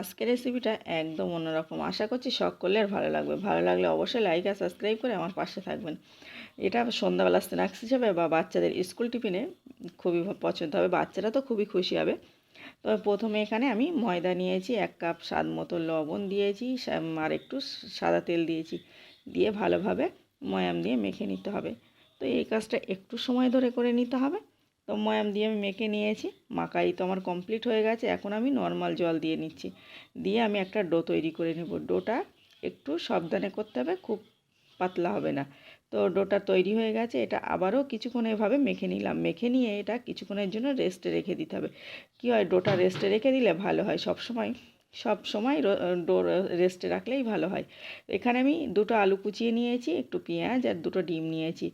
আজকের রেসিপিটা একদম অন্যরকম। আশা করছি আর ভালো লাগবে। ভালো লাগলে অবশ্যই লাইক আর সাবস্ক্রাইব করে আমার পাশে থাকবেন। এটা সন্ধ্যাবেলা স্ন্যাক্স হিসাবে বা বাচ্চাদের স্কুল টিফিনে খুবই পছন্দ হবে। বাচ্চারা তো খুবই খুশি হবে। তবে প্রথমে এখানে আমি ময়দা নিয়েছি, এক কাপ স্বাদ মতো লবণ দিয়েছি আর একটু সাদা তেল দিয়েছি। দিয়ে ভালোভাবে ময়াম দিয়ে মেখে নিতে হবে। তো এই কাজটা একটু সময় ধরে করে নিতে হবে। তো ময়াম দিয়ে আমি মেখে নিয়েছি। মাখাই তো আমার কমপ্লিট হয়ে গেছে। এখন আমি নর্মাল জল দিয়ে নিচ্ছি। দিয়ে আমি একটা ডো তৈরি করে নেব। ডোটা একটু সাবধানে করতে হবে, খুব পাতলা হবে না। তো ডোটা তৈরি হয়ে গেছে। এটা আবারও কিছুক্ষণ এভাবে মেখে নিলাম। মেখে নিয়ে এটা কিছুক্ষণের জন্য রেস্টে রেখে দিতে হবে। কী হয়, ডোটা রেস্টে রেখে দিলে ভালো হয়। সব সময় সব সময় ডো রেস্টে রাখলেই ভালো হয়। এখানে আমি দুটো আলু কুচিয়ে নিয়েছি, একটু পেঁয়াজ আর দুটো ডিম নিয়েছি।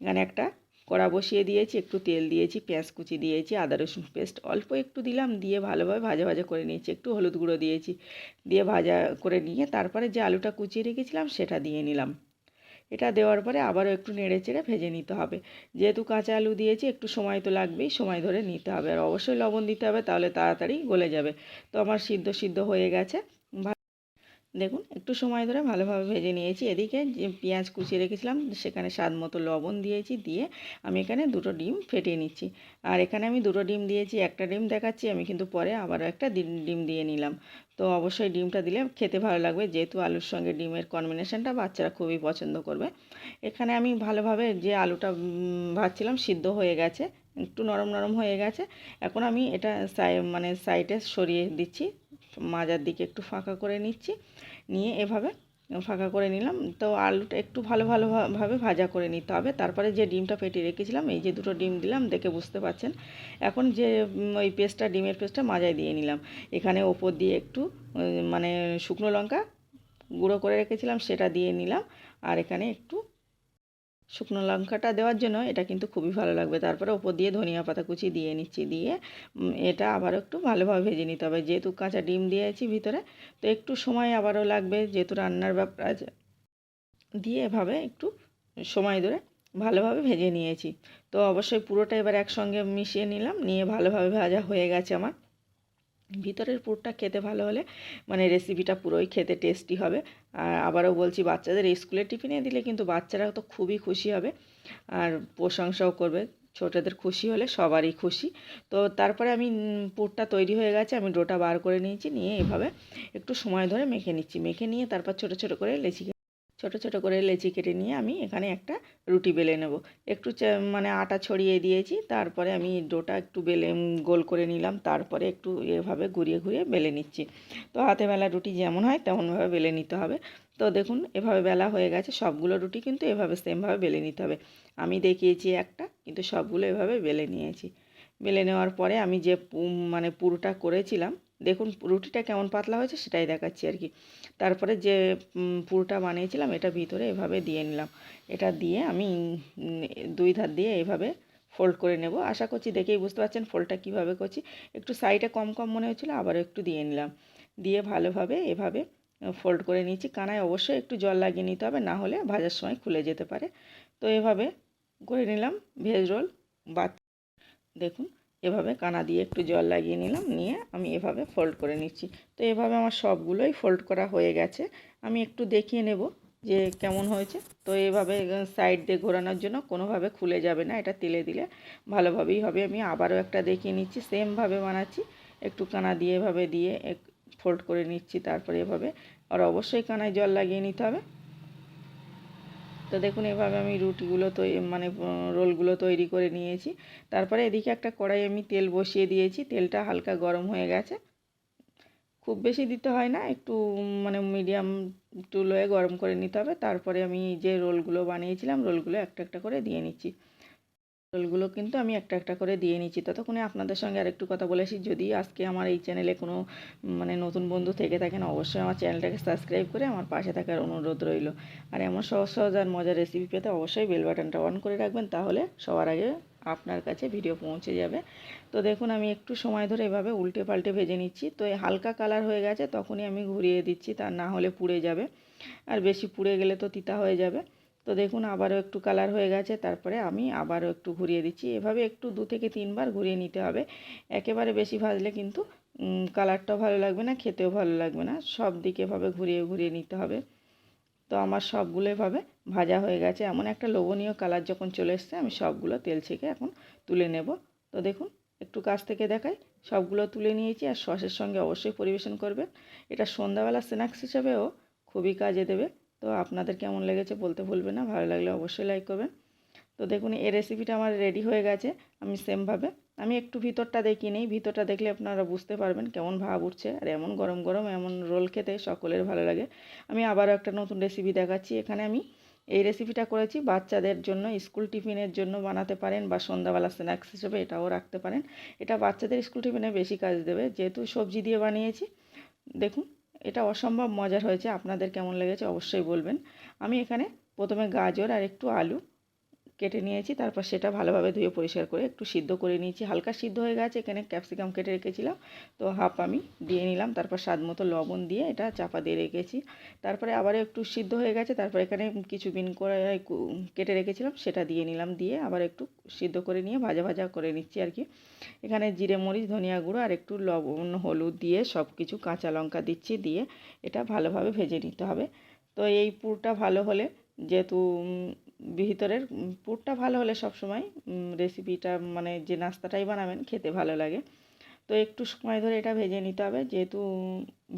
এখানে একটা কড়া বসিয়ে দিয়েছি, একটু তেল দিয়েছি, পেঁয়াজ কুচি দিয়েছি, আদা রসুন পেস্ট অল্প একটু দিলাম, দিয়ে ভালোভাবে ভাজা ভাজা করে নিয়েছি, একটু হলুদ গুঁড়ো দিয়েছি, দিয়ে ভাজা করে নিয়ে তারপরে যে আলুটা কুচিয়ে রেখেছিলাম সেটা দিয়ে নিলাম। এটা দেওয়ার পরে আবারও একটু নেড়ে চেড়ে ভেজে নিতে হবে। যেহেতু কাঁচা আলু দিয়েছি, একটু সময় তো লাগবেই, সময় ধরে নিতে হবে। আর অবশ্যই লবণ দিতে হবে, তাহলে তাড়াতাড়ি গলে যাবে। তো আমার সিদ্ধ সিদ্ধ হয়ে গেছে। দেখুন, একটু সময় ধরে ভালোভাবে ভেজে নিয়েছি। এদিকে যে পেঁয়াজ কুচিয়ে রেখেছিলাম, সেখানে স্বাদ মতো লবণ দিয়েছি, দিয়ে আমি এখানে দুটো ডিম ফেটিয়ে নিচ্ছি। আর এখানে আমি দুটো ডিম দিয়েছি, একটা ডিম দেখাচ্ছি, আমি কিন্তু পরে আবারও একটা ডিম দিয়ে নিলাম। তো অবশ্যই ডিমটা দিলে খেতে ভালো লাগবে, যেহেতু আলুর সঙ্গে ডিমের কম্বিনেশনটা বাচ্চারা খুবই পছন্দ করবে। এখানে আমি ভালোভাবে যে আলুটা ভাজছিলাম, সিদ্ধ হয়ে গেছে, একটু নরম নরম হয়ে গেছে। এখন আমি এটা সাই মানে সাইডে সরিয়ে দিচ্ছি। মাজার দিকে একটু ফাঁকা করে নিচ্ছি। নিয়ে এভাবে ফাঁকা করে নিলাম। তো আলুটা একটু ভালো ভালোভাবে ভাজা করে নিতে হবে। তারপরে যে ডিমটা ফেটে রেখেছিলাম, এই যে দুটো ডিম দিলাম, দেখে বুঝতে পারছেন। এখন যে ওই পেস্টটা, ডিমের পেস্টটা মাজায় দিয়ে নিলাম। এখানে ওপর দিয়ে একটু মানে শুকনো লঙ্কা গুঁড়ো করে রেখেছিলাম, সেটা দিয়ে নিলাম। আর এখানে একটু শুকনো লঙ্কাটা দেওয়ার জন্য এটা কিন্তু খুবই ভালো লাগবে। তারপরে ওপর দিয়ে ধনিয়া পাতা কুচি দিয়ে নিচ্ছি, দিয়ে এটা আবারও একটু ভালোভাবে ভেজে নিতে হবে। যেহেতু কাঁচা ডিম দিয়েছি ভিতরে, তো একটু সময় আবারও লাগবে যেহেতু রান্নার ব্যাপার আছে দিয়ে এভাবে একটু সময় ধরে ভালোভাবে ভেজে নিয়েছি। তো অবশ্যই পুরোটা এবার একসঙ্গে মিশিয়ে নিলাম, নিয়ে ভালোভাবে ভাজা হয়ে গেছে আমার। ভিতরের পুরটা খেতে ভালো হলে মানে রেসিপিটা পুরোই খেতে টেস্টি হবে। আর আবারও বলছি, বাচ্চাদের স্কুলে টিফিনে দিলে কিন্তু বাচ্চারা তো খুবই খুশি হবে। আর প্রশংসাও করবে, ছোটোদের খুশি হলে সবারই খুশি। তো তারপরে আমি পুরটা তৈরি হয়ে গেছে, আমি ডোটা বার করে নিয়েছি, নিয়ে এভাবে একটু সময় ধরে মেখে নিচ্ছি। মেখে নিয়ে তারপর ছোটো ছোটো করে লেচি ছোট ছোট করে লেচি কেটে নিয়ে আমি এখানে একটা রুটি বেলে নেব। একটু মানে আটা ছড়িয়ে দিয়েছি, তারপরে আমি ডোটা একটু বেলে গোল করে নিলাম, তারপরে একটু এভাবে ঘুরিয়ে ঘুরিয়ে বেলে নিচ্ছি। তো হাতে বেলা রুটি যেমন হয় তেমনভাবে বেলে নিতে হবে। তো দেখুন, এভাবে বেলা হয়ে গেছে, সবগুলো রুটি কিন্তু এভাবে সেমভাবে বেলে নিতে হবে। আমি দেখিয়েছি একটা, কিন্তু সবগুলো এভাবে বেলে নিয়েছি। বেলে নেওয়ার পরে আমি যে মানে পুরোটা করেছিলাম দেখুন রুটিটা কেমন পাতলা হয়েছে সেটাই দেখাচ্ছি আর কি। তারপরে যে পুরোটা বানিয়েছিলাম এটা ভিতরে এভাবে দিয়ে নিলাম। এটা দিয়ে আমি দুই ধার দিয়ে এভাবে ফোল্ড করে নেব। আশা করছি দেখেই বুঝতে পারছেন ফোল্ডটা কীভাবে করছি। একটু সাইডে কম কম মনে হচ্ছিল আবারও একটু দিয়ে নিলাম। দিয়ে ভালোভাবে এভাবে ফোল্ড করে নিয়েছি। কানায় অবশ্যই একটু জল লাগিয়ে নিতে হবে, না হলে ভাজার সময় খুলে যেতে পারে। তো এভাবে করে নিলাম, ভেজ রোল বা দেখুন এভাবে কানা দিয়ে একটু জল লাগিয়ে নিলাম, নিয়ে আমি এভাবে ফোল্ড করে নিচ্ছি। তো এভাবে আমার সবগুলোই ফোল্ড করা হয়ে গেছে। আমি একটু দেখিয়ে নেব যে কেমন হয়েছে। তো এভাবে সাইড দিয়ে ঘোরানোর জন্য কোনোভাবে খুলে যাবে না, এটা তেলে দিলে ভালোভাবেই হবে। আমি আবারও একটা দেখিয়ে নিচ্ছি সেমভাবে বানাচ্ছি। একটু কানা দিয়ে এভাবে দিয়ে ফোল্ড করে নিচ্ছি, তারপরে এভাবে। আর অবশ্যই কানায় জল লাগিয়ে নিতে হবে। তো দেখুন, এভাবে আমি রুটিগুলো তো মানে রোলগুলো তৈরি করে নিয়েছি। তারপরে এদিকে একটা কড়াই আমি তেল বসিয়ে দিয়েছি। তেলটা হালকা গরম হয়ে গেছে। খুব বেশি দিতে হয় না, একটু মানে মিডিয়াম টু লোয়ে গরম করে নিতে হবে। তারপরে আমি যে রোলগুলো বানিয়েছিলাম, রোলগুলো একটা একটা করে দিয়ে নিচ্ছি। রোলগুলো কিন্তু আমি একটা একটা করে দিয়ে নিচ্ছি। ততক্ষণে আপনাদের সঙ্গে আরেকটু কথা বলেছি যদি আজকে আমার এই চ্যানেলে কোনো মানে নতুন বন্ধু থেকে থাকেন, অবশ্যই আমার চ্যানেলটাকে সাবস্ক্রাইব করে আমার পাশে থাকার অনুরোধ রইল। আর এমন সহজ সহজ আর মজার রেসিপি পেতে অবশ্যই বেল বাটনটা অন করে রাখবেন, তাহলে সবার আগে আপনার কাছে ভিডিও পৌঁছে যাবে। তো দেখুন, আমি একটু সময় ধরে এভাবে উল্টে পাল্টে ভেজে নিচ্ছি। তো এই হালকা কালার হয়ে গেছে, তখনই আমি ঘুরিয়ে দিচ্ছি তা না হলে পুড়ে যাবে। আর বেশি পুড়ে গেলে তো তিতা হয়ে যাবে। তো দেখুন, আবারও একটু কালার হয়ে গেছে। তারপরে আমি আবারও একটু ঘুরিয়ে দিচ্ছি। এভাবে একটু দু থেকে তিনবার ঘুরিয়ে নিতে হবে। একেবারে বেশি ভাজলে কিন্তু কালারটাও ভালো লাগবে না, খেতেও ভালো লাগবে না। সব দিকে এভাবে ঘুরিয়ে ঘুরিয়ে নিতে হবে। তো আমার সবগুলো এভাবে ভাজা হয়ে গেছে। এমন একটা লোভনীয় কালার যখন চলে এসছে, আমি সবগুলো তেল ছেঁকে এখন তুলে নেব। তো দেখুন, একটু কাছ থেকে দেখাই। সবগুলো তুলে নিয়েছি আর সসের সঙ্গে অবশ্যই পরিবেশন করবেন। এটা সন্ধ্যাবেলা স্ন্যাক্স হিসাবেও খুবই কাজে দেবে। তো আপনাদের কেমন লেগেছে বলতে ভুলবে না, ভালো লাগলে অবশ্যই লাইক করবেন। তো দেখুন, এই রেসিপিটা আমার রেডি হয়ে গেছে, আমি সেমভাবে আমি একটু ভিতরটা দেখি নেই, ভিতরটা দেখলে আপনারা বুঝতে পারবেন কেমন ভাব উঠছে, আর এমন গরম গরম, এমন রোল খেতে সকলের ভালো লাগে। আমি আবারও একটা নতুন রেসিপি দেখাচ্ছি, এখানে আমি এই রেসিপিটা করেছি, বাচ্চাদের জন্য স্কুল টিফিনের জন্য বানাতে পারেন, বা সন্ধ্যাবেলা স্ন্যাক্স হিসেবে এটাও রাখতে পারেন। এটা বাচ্চাদের স্কুল টিফিনে বেশি কাজ দেবে, যেহেতু সবজি দিয়ে বানিয়েছি, দেখুন এটা অসম্ভব মজার হয়েছে, আপনাদের কেমন লেগেছে অবশ্যই বলবেন। আমি এখানে প্রথমে গাজর আর একটু আলু কেটে নিয়েছি, তারপর সেটা ভালোভাবে ধুয়ে পরিষ্কার করে একটু সিদ্ধ করে নিয়েছি। হালকা সিদ্ধ হয়ে গেছে, এখানে ক্যাপসিকাম কেটে রেখেছিলাম, তো হাফ আমি দিয়ে নিলাম, তারপর স্বাদ মতো লবণ দিয়ে এটা চাপা দিয়ে রেখেছি। তারপরে আবার একটু সিদ্ধ হয়ে গেছে, তারপর এখানে কিছু বিন করে কেটে রেখেছিলাম, সেটা দিয়ে নিলাম, দিয়ে আবার একটু সিদ্ধ করে নিয়ে ভাজা ভাজা করে নিচ্ছি আর কি। এখানে জিরে, মরিচ, ধনিয়া গুঁড়ো আর একটু লবণ, হলুদ দিয়ে সব কিছু কাঁচা লঙ্কা দিচ্ছি, দিয়ে এটা ভালোভাবে ভেজে নিতে হবে। তো এই পুরটা ভালো হলে যেহেতু ভিতরের পুরটা ভালো হলে সব সময় রেসিপিটা মানে যে নাস্তাটাই বানাবেন খেতে ভালো লাগে। তো একটু সময় ধরে এটা ভেজে নিতে হবে, যেহেতু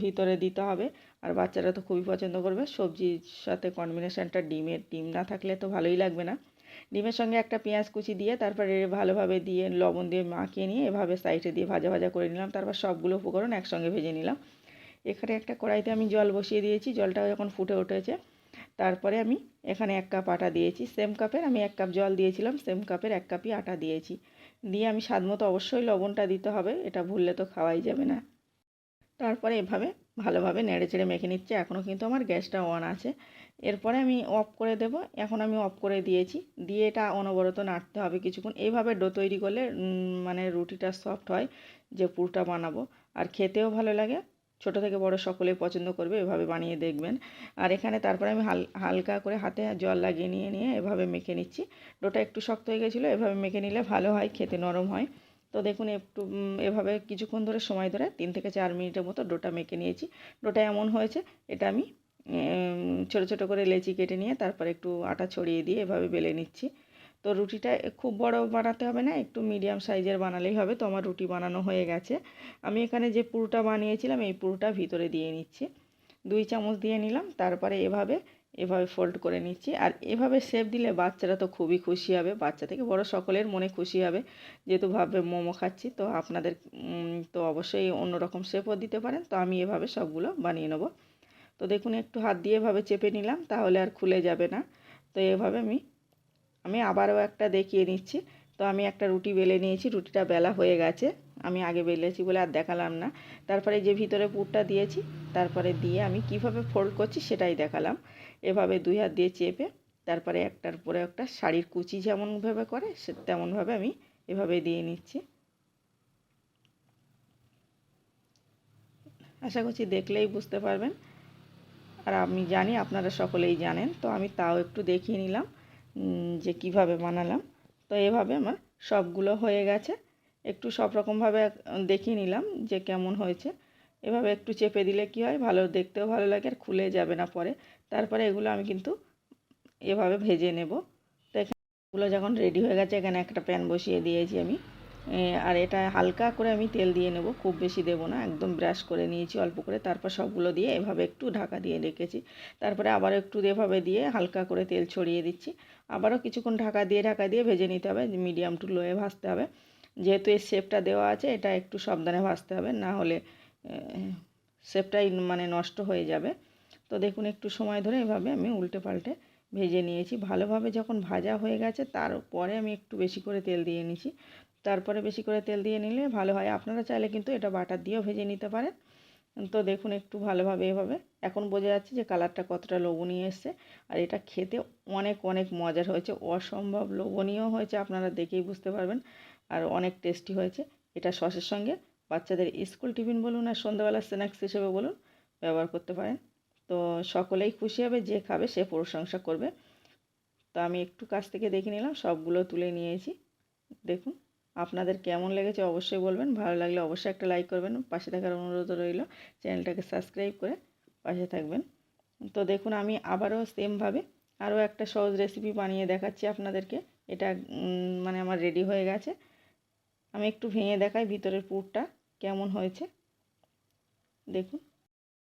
ভিতরে দিতে হবে, আর বাচ্চারা তো খুবই পছন্দ করবে। সবজির সাথে কম্বিনেশানটা ডিমের, ডিম না থাকলে তো ভালোই লাগবে না। ডিমের সঙ্গে একটা পেঁয়াজ কুচি দিয়ে তারপরে ভালোভাবে দিয়ে লবণ দিয়ে মাখিয়ে নিয়ে এভাবে সাইডে দিয়ে ভাজা ভাজা করে নিলাম। তারপর সবগুলো উপকরণ একসঙ্গে ভেজে নিলাম। এখানে একটা কড়াইতে আমি জল বসিয়ে দিয়েছি। জলটা যখন ফুটে উঠেছে। তারপরে আমি এখানে এক কাপ আটা দিয়েছি। সেম কাপের আমি এক কাপ জল দিয়েছিলাম, সেম কাপের এক কাপই আটা দিয়েছি। দিয়ে আমি স্বাদ মতো অবশ্যই লবণটা দিতে হবে, এটা ভুললে তো খাওয়াই যাবে না। তারপরে এভাবে ভালোভাবে নেড়ে চেড়ে মেখে নিচ্ছে, এখনও কিন্তু আমার গ্যাসটা অন আছে। এরপরে আমি অফ করে দেব, এখন আমি অফ করে দিয়েছি। দিয়ে এটা অনবরত নাড়তে হবে কিছুক্ষণ। এইভাবে ডো তৈরি করলে মানে রুটিটা সফট হয়, যে পুরটা বানাবো। আর খেতেও ভালো লাগে। ছোট থেকে বড় সকলেই পছন্দ করবে, এভাবে বানিয়ে দেখবেন। আর এখানে তারপরে আমি হাল, হালকা করে হাতে জল লাগিয়ে নিয়ে নিয়ে এভাবে মেখে নিচ্ছি। ডোটা একটু শক্ত হয়ে গেছিল, এভাবে মেখে নিলে ভালো হয়, খেতে নরম হয়। তো দেখুন, একটু এভাবে কিছুক্ষণ ধরে সময় ধরে তিন থেকে চার মিনিটের মতো ডোটা মেখে নিয়েছি। ডোটা এমন হয়েছে, এটা আমি ছোটো ছোটো করে লেচি কেটে নিয়ে তারপর একটু আটা ছড়িয়ে দিয়ে এভাবে বেলে নিচ্ছি। তো রুটিটা খুব বড় বানাতে হবে না, একটু মিডিয়াম সাইজের বানালেই হবে। তো আমার রুটি বানানো হয়ে গেছে। আমি এখানে যে পুরোটা বানিয়েছিলাম, এই পুরোটা ভিতরে দিয়ে নিচ্ছি। দুই চামচ দিয়ে নিলাম, তারপরে এভাবে এভাবে ফোল্ড করে নিচ্ছি। আর এভাবে শেপ দিলে বাচ্চারা তো খুবই খুশি হবে। বাচ্চা থেকে বড় সকলের মনে খুশি হবে। যেহেতু ভাবে মোমো খাচ্ছি, তো আপনাদের তো অবশ্যই অন্যরকম শেপও দিতে পারেন। তো আমি এভাবে সবগুলো বানিয়ে নেব। তো দেখুন, একটু হাত দিয়ে এভাবে চেপে নিলাম, তাহলে আর খুলে যাবে না। তো এভাবে আমি আমি আবারও একটা দেখিয়ে নিচ্ছি তো আমি একটা রুটি বেলে নিয়েছি, রুটিটা বেলা হয়ে গেছে। আমি আগে বেলেছি বলে আর দেখালাম না। তারপরে যে ভিতরে পুরটা দিয়েছি, তারপরে দিয়ে আমি কীভাবে ফোল্ড করছি সেটাই দেখালাম। এভাবে দুই হাত দিয়ে চেপে, তারপরে একটার পরে একটা শাড়ির কুচি যেমনভাবে করে, সে তেমনভাবে আমি এভাবে দিয়ে নিচ্ছি। আশা করছি দেখলেই বুঝতে পারবেন। আর আমি জানি আপনারা সকলেই জানেন, তো আমি তাও একটু দেখিয়ে নিলাম। যে কীভাবে বানালাম, তো এভাবে আমার সবগুলো হয়ে গেছে। একটু সব রকমভাবে দেখিয়ে নিলাম যে কেমন হয়েছে। এভাবে একটু চেপে দিলে কি হয়, ভালো দেখতেও ভালো লাগে আর খুলে যাবে না পরে। তারপরে এগুলো আমি কিন্তু এভাবে ভেজে নেব। তো এখানে এগুলো যখন রেডি হয়ে গেছে, এখানে একটা প্যান বসিয়ে দিয়েছি আমি। আর এটা হালকা করে আমি তেল দিয়ে নেব, খুব বেশি দেব না, একদম ব্রাশ করে নিয়েছি অল্প করে, তারপর সবগুলো দিয়ে এভাবে একটু ঢাকা দিয়ে রেখেছি, তারপরে আবার একটু এভাবে দিয়ে হালকা করে তেল ছড়িয়ে দিচ্ছি, আবারও কিছুক্ষণ ঢাকা দিয়ে ঢাকা দিয়ে ভেজে নিতে হবে, মিডিয়াম টু লোয়ে ভাজতে হবে, যেহেতু এই শেপটা দেওয়া আছে, এটা একটু সাবধানে ভাজতে হবে, না হলে শেপটাই মানে নষ্ট হয়ে যাবে, তো দেখুন একটু সময় ধরে এভাবে আমি উল্টে পাল্টে ভেজে নিয়েছি, ভালোভাবে যখন ভাজা হয়ে গেছে, তারপরে আমি একটু বেশি করে তেল দিয়ে নিয়েছি তারপরে বেশি করে তেল দিয়ে নিলে ভালো হয়। আপনারা চাইলে কিন্তু এটা বাটার দিয়েও ভেজে নিতে পারেন। তো দেখুন একটু ভালোভাবে এভাবে। এখন বোঝা যাচ্ছে যে কালারটা কতটা লোভনীয় এসছে। আর এটা খেতে অনেক অনেক মজার হয়েছে। অসম্ভব লোভনীয় হয়েছে আপনারা দেখেই বুঝতে পারবেন। আর অনেক টেস্টি হয়েছে। এটা সসের সঙ্গে বাচ্চাদের স্কুল টিফিন বলুন আর সন্ধ্যাবেলা স্ন্যাক্স হিসেবে বলুন ব্যবহার করতে পারেন। তো সকলেই খুশি হবে, যে খাবে সে প্রশংসা করবে। তো আমি একটু কাছ থেকে দেখে নিলাম, সবগুলো তুলে নিয়েছি। দেখুন। আপনাদের কেমন লেগেছে অবশ্যই বলবেন। ভালো লাগলে অবশ্যই একটা লাইক করবেন। পাশে থাকার অনুরোধ রইল। চ্যানেলটাকে সাবস্ক্রাইব করে পাশে থাকবেন। তো দেখুন, আমি আবারও সেমভাবে আরও একটা সহজ রেসিপি বানিয়ে দেখাচ্ছি আপনাদেরকে। এটা মানে আমার রেডি হয়ে গেছে। আমি একটু ভেঙে দেখাই ভিতরের পুরটা কেমন হয়েছে। দেখুন।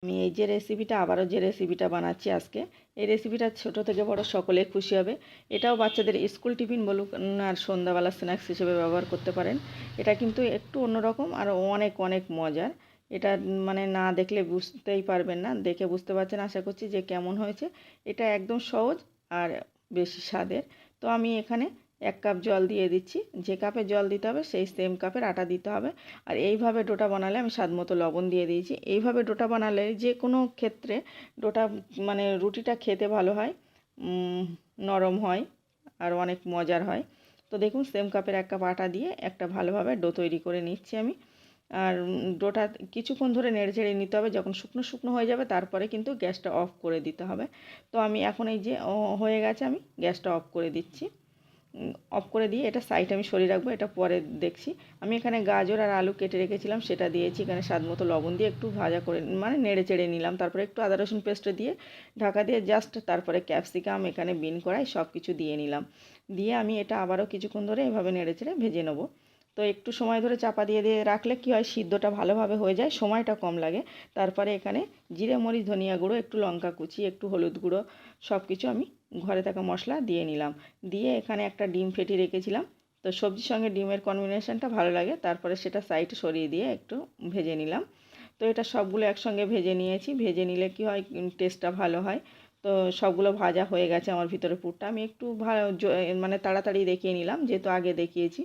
আমি এই যে রেসিপিটা আবারও যে রেসিপিটা বানাচ্ছি আজকে, এই রেসিপিটা ছোট থেকে বড় সকলে খুশি হবে। এটাও বাচ্চাদের স্কুল টিফিন বলুক আর সন্ধ্যাবেলা স্ন্যাক্স হিসেবে ব্যবহার করতে পারেন। এটা কিন্তু একটু অন্যরকম আর অনেক অনেক মজার। এটা মানে না দেখলে বুঝতেই পারবেন না, দেখে বুঝতে পারছেন আশা করছি যে কেমন হয়েছে। এটা একদম সহজ আর বেশি স্বাদের। তো আমি এখানে এক কাপ জল দিয়ে দিচ্ছি। যে কাপে জল দিতে হবে, সেই সেম কাপের আটা দিতে হবে। আর এইভাবে ডোটা বানালে আমি স্বাদ মতো লবণ দিয়ে দিয়েছি। এইভাবে ডোটা বানালে যে কোনো ক্ষেত্রে ডোটা মানে রুটিটা খেতে ভালো হয় নরম হয় আর অনেক মজার হয়। তো দেখুন সেম কাপের এক কাপ আটা দিয়ে একটা ভালোভাবে ডো তৈরি করে নিচ্ছি আমি। আর ডোটা কিছুক্ষণ ধরে নেড়ে ছেড়ে নিতে হবে। যখন শুকনো শুকনো হয়ে যাবে, তারপরে কিন্তু গ্যাসটা অফ করে দিতে হবে। তো আমি এখন এই যে হয়ে গেছে, আমি গ্যাসটা অফ করে দিচ্ছি। অফ করে দিয়ে এটা সাইড আমি সরিয়ে রাখব, এটা পরে দেখছি। আমি এখানে গাজর আর আলু কেটে রেখেছিলাম, সেটা দিয়েছি এখানে স্বাদ মতো লবণ দিয়ে, একটু ভাজা করে মানে নেড়ে চেড়ে নিলাম। তারপরে একটু আদা, রসুন পেস্ট দিয়ে ঢাকা দিয়ে জাস্ট তারপরে ক্যাপসিকাম এখানে বিন করাই সব কিছু দিয়ে নিলাম। দিয়ে আমি এটা আবারও কিছুক্ষণ ধরে এভাবে নেড়ে চেড়ে ভেজে নেব। তো একটু সময় ধরে চাপা দিয়ে দিয়ে রাখলে কী হয়, সিদ্ধটা ভালোভাবে হয়ে যায়, সময়টা কম লাগে। তারপরে এখানে জিরে, মরিচ, ধনিয়া গুঁড়ো, একটু লঙ্কা কুচি, একটু হলুদ গুঁড়ো সব কিছু আমি ঘরে থাকা মশলা দিয়ে নিলাম। দিয়ে এখানে একটা ডিম ফেটি রেখেছিলাম। তো সবজির সঙ্গে ডিমের কম্বিনেশানটা ভালো লাগে। তারপরে সেটা সাইডে সরিয়ে দিয়ে একটু ভেজে নিলাম। তো এটা সবগুলো একসঙ্গে ভেজে নিয়েছি। ভেজে নিলে কি হয় টেস্টটা ভালো হয়। তো সবগুলো ভাজা হয়ে গেছে আমার ভিতরে পুরটা। আমি একটু ভালো মানে তাড়াতাড়ি দেখিয়ে নিলাম, যেহেতু আগে দেখিয়েছি।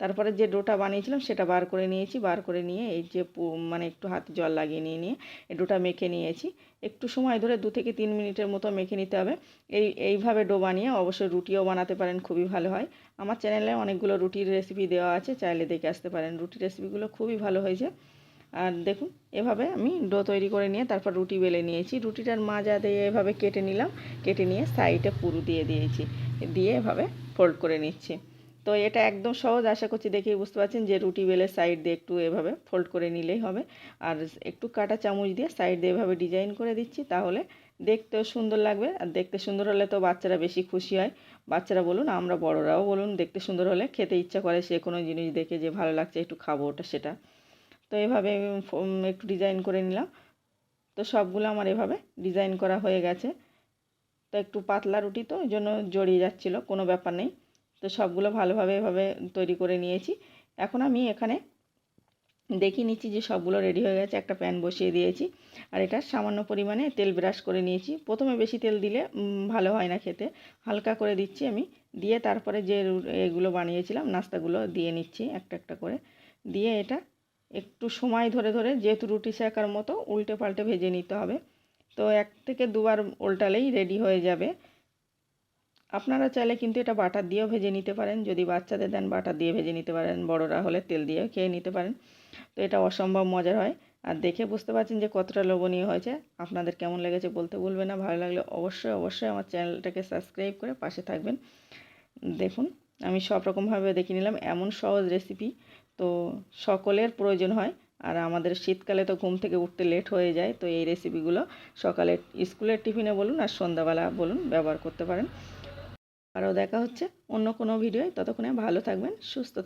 তারপরে যে ডোটা বানিয়েছিলাম সেটা বার করে নিয়েছি, বার করে নিয়ে এই যে মানে একটু হাতে জল লাগিয়ে নিয়ে নিয়ে এই ডোটা মেখে নিয়েছি। একটু সময় ধরে দু থেকে তিন মিনিটের মতো মেখে নিতে হবে। এই, এইভাবে ডো বানিয়ে অবশ্যই রুটিও বানাতে পারেন, খুবই ভালো হয়। আমার চ্যানেলে অনেকগুলো রুটির রেসিপি দেওয়া আছে, চাইলে দেখে আসতে পারেন। রুটির রেসিপিগুলো খুবই ভালো হয়েছে। আর দেখুন, এভাবে আমি ডো তৈরি করে নিয়ে তারপর রুটি বেলে নিয়েছি। রুটিটার মাজা দিয়ে এভাবে কেটে নিলাম, কেটে নিয়ে সাইডে পুরু দিয়ে দিয়েছি। দিয়ে এভাবে ফোল্ড করে নিচ্ছি। তো এটা একদম সহজ, আশা করছি দেখেই বুঝতে পারছেন যে রুটি বেলের সাইড দিয়ে একটু এভাবে ফোল্ড করে নিলেই হবে। আর একটু কাটা চামচ দিয়ে সাইড দিয়ে এভাবে ডিজাইন করে দিচ্ছি তাহলে দেখতেও সুন্দর লাগবে। আর দেখতে সুন্দর হলে তো বাচ্চারা বেশি খুশি হয়। বাচ্চারা বলুন, আমরা বড়রাও বলুন, দেখতে সুন্দর হলে খেতে ইচ্ছা করে সে কোনো জিনিস দেখে যে ভালো লাগছে, একটু খাব ওটা সেটা। তো এভাবে একটু ডিজাইন করে নিলাম। তো সবগুলো আমার এভাবে ডিজাইন করা হয়ে গেছে। তো একটু পাতলা রুটি তো ওই জন্য জড়িয়ে যাচ্ছিল, কোনো ব্যাপার নেই। তো সবগুলো ভালোভাবে এভাবে তৈরি করে নিয়েছি। এখন আমি এখানে দেখিয়ে নিচ্ছি যে সবগুলো রেডি হয়ে গেছে। একটা প্যান বসিয়ে দিয়েছি। আর এটা সামান্য পরিমাণে তেল ব্রাশ করে নিয়েছি। প্রথমে বেশি তেল দিলে ভালো হয় না খেতে। হালকা করে দিচ্ছি আমি। দিয়ে তারপরে যে এগুলো বানিয়েছিলাম, নাস্তাগুলো দিয়ে নিচ্ছি একটা একটা করে। দিয়ে এটা একটু সময় ধরে ধরে যেহেতু রুটি শেখার মতো, উল্টে পাল্টে ভেজে নিতে হবে। তো এক থেকে দুবার উল্টালেই রেডি হয়ে যাবে। আপনারা চাইলে কিন্তু এটা বাটার দিয়েও ভেজে নিতে পারেন। যদি বাচ্চাদের দেন বাটার দিয়ে ভেজে নিতে পারেন, বড়রা হলে তেল দিয়ে খেয়ে নিতে পারেন। তো এটা অসম্ভব মজার হয়। আর দেখে বুঝতে পারছেন যে কতটা লোভনীয় হয়েছে। আপনাদের কেমন লেগেছে বলতে ভুলবেন না। ভালো লাগলে অবশ্যই অবশ্যই আমার চ্যানেলটাকে সাবস্ক্রাইব করে পাশে থাকবেন। দেখুন, আমি সব রকমভাবে দেখে নিলাম। এমন সহজ রেসিপি তো সকলের প্রয়োজন হয়। আর আমাদের শীতকালে তো ঘুম থেকে উঠতে লেট হয়ে যায়। তো এই রেসিপিগুলো সকালে স্কুলের টিফিনে বলুন আর সন্ধ্যাবেলা বলুন ব্যবহার করতে পারেন। আরও দেখা হচ্ছে অন্য কোনো ভিডিওয়। ততক্ষণে ভালো থাকবেন সুস্থ থাকবেন।